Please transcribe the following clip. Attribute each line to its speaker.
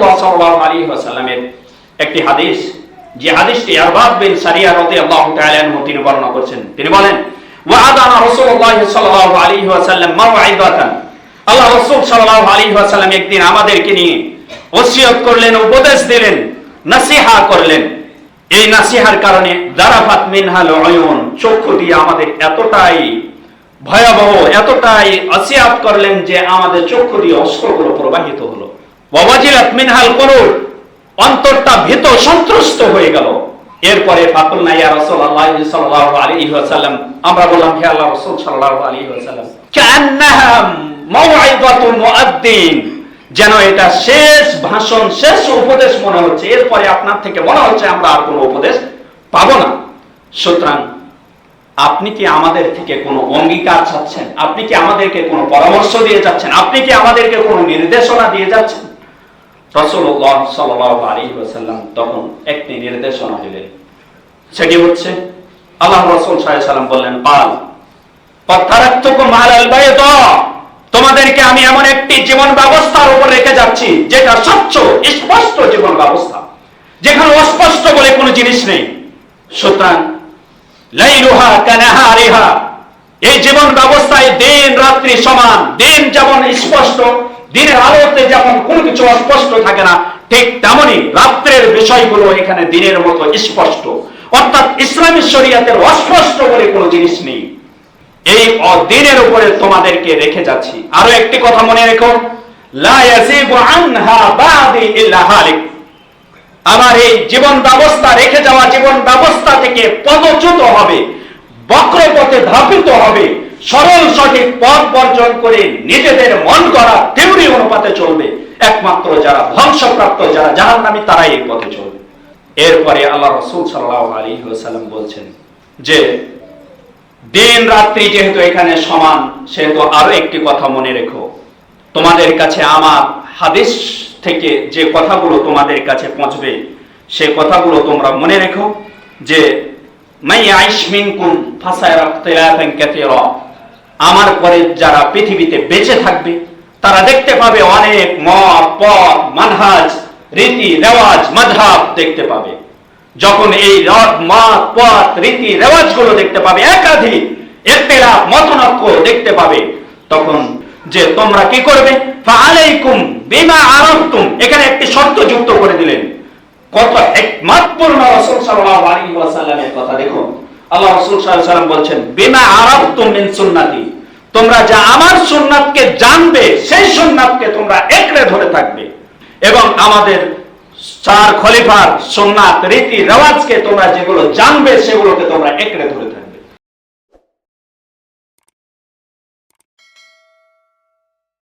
Speaker 1: রাসূলুল্লাহ সাল্লাল্লাহু আলাইহি ওয়াসাল্লামের একটি হাদিস, যে হাদিসটি আরবাব বিন সারিয়া রাদিয়াল্লাহু তাআলা আনহু তিনি বর্ণনা করছেন। তিনি বলেন, ওয়া'আদানা রাসূলুল্লাহ সাল্লাল্লাহু আলাইহি ওয়াসাল্লাম মাও'আইদাতান আল্লাহ রাসূল সাল্লাল্লাহু আলাইহি ওয়াসাল্লাম একদিন আমাদেরকে নিয়ে ওসিয়ত করলেন, উপদেশ দিলেন, নসিহা করলেন। এই নাসিহার কারণে দারাফাত মিনহাল চক্ষু দিয়ে আমাদের এতটাই ভয়াবহ, এতটাই আসিয়াত করলেন যে আমাদের চক্ষু দিয়ে অস্ত্রগুলো প্রবাহিত ওয়াজিলাত মিনহাল করুর অন্তরটা ভীত সন্ত্রস্ত হয়ে গেল। এরপরে ফাকুল নাইয়া রাসূলুল্লাহ সাল্লাল্লাহু আলাইহি ওয়াসাল্লাম, আমরা বললাম, হে আল্লাহ রাসূল সাল্লাল্লাহু আলাইহি ওয়াসাল্লাম কান্নাহা মাওঈদাতুল মুআদ্দিন যেন এটা শেষ ভাষণ, শেষ উপদেশ মনে হচ্ছে। এরপরে আপনার থেকে মনে হচ্ছে, আমরা আর কোনো উপদেশ পাবো না। সুতরাং আপনি কি আমাদের থেকে কোনো অঙ্গীকার চাচ্ছেন? আপনি কি আমাদেরকে কোনো পরামর্শ দিয়ে যাচ্ছেন? আপনি কি আমাদেরকে কোনো নির্দেশনা দিয়ে যাচ্ছেন? রসুল্লাহ সাল্লাহ আলী ওসাল্লাম তখন একটি নির্দেশনা দিলেন। সেটি হচ্ছে আল্লাহ রসুল সাল্লাম বললেন পাল তোমাদেরকে আমি এমন একটি জীবন ব্যবস্থার উপর রেখে যাচ্ছি, যেটা স্বচ্ছ, স্পষ্ট জীবন ব্যবস্থা। যেখানে অস্পষ্ট বলে কোনো জিনিস নেই। সুতরাং, লাইলুহা কানাহারিহা, এই জীবন ব্যবস্থায় দিন রাত্রি সমান, দিন যেমন স্পষ্ট দিনের আলোতে যেমন কোনো কিছু অস্পষ্ট থাকে না, ঠিক তেমনি রাত্রের বিষয়গুলো এখানে দিনের মতো স্পষ্ট। অর্থাৎ ইসলামী শরিয়াতের অস্পষ্ট বলে কোনো জিনিস নেই। এই দিনের উপরে তোমাদেরকে রেখে যাচ্ছি। আরও একটি কথা মনে রেখো। আমার এই জীবন ব্যবস্থা রেখে যাওয়া জীবন ব্যবস্থা থেকে পদচ্যুত হবে বক্র পথে ধাপিত হবে। সরল সঠিক পথ বর্জন করে নিজেদের মন করা তেমনি অনুপাতে চলবে। একমাত্র যারা ধ্বংসপ্রাপ্ত, যারা জাহান্নামী, তারাই এই পথে চলবে। এরপরে আল্লাহ রসুল সাল্লাহ আলী সাল্লাম বলছেন যে, দিন রাত্রি যেহেতু এখানে সমান, সেহেতু আরও একটি কথা মনে রেখো। তোমাদের কাছে আমার হাদিস থেকে যে কথাগুলো তোমাদের কাছে পৌঁছবে, সে কথাগুলো তোমরা মনে রেখো যে মাই আইশ মিনকুম ফাসায়রা ইখতিলাফান কাসীরা। আমার পরে যারা পৃথিবীতে বেঁচে থাকবে, তারা দেখতে পাবে অনেক মত পথ মানহাজ, রীতি, রেওয়াজ মাযহাব দেখতে পাবে। যখন এই রদ মত, পথ, রীতি, রেওয়াজগুলো দেখতে পাবে, একাধিক ইখতিলাফ মতনক্য দেখতে পাবে, তখন যে তোমরা কি করবে? ফাআলাইকুম বিমা আরাফতুম। এখানে একটি শর্ত যুক্ত করে দিলেন। কত একমাত্র রাসূল সাল্লাল্লাহু আলাইহি ওয়াসাল্লামের কথা দেখুন আল্লাহ রসুল সাল্লাম বলছেন, বিমা আরব তুমিন সুন্নাতি? তোমরা যা আমার সুন্নাতকে জানবে, সেই সুন্নাতকে তোমরা একরে ধরে থাকবে। এবং আমাদের চার খলিফার সুন্নাত রীতি রেওয়াজকে তোমরা যেগুলো জানবে, সেগুলোকে তোমরা একরে ধরে থাকবে।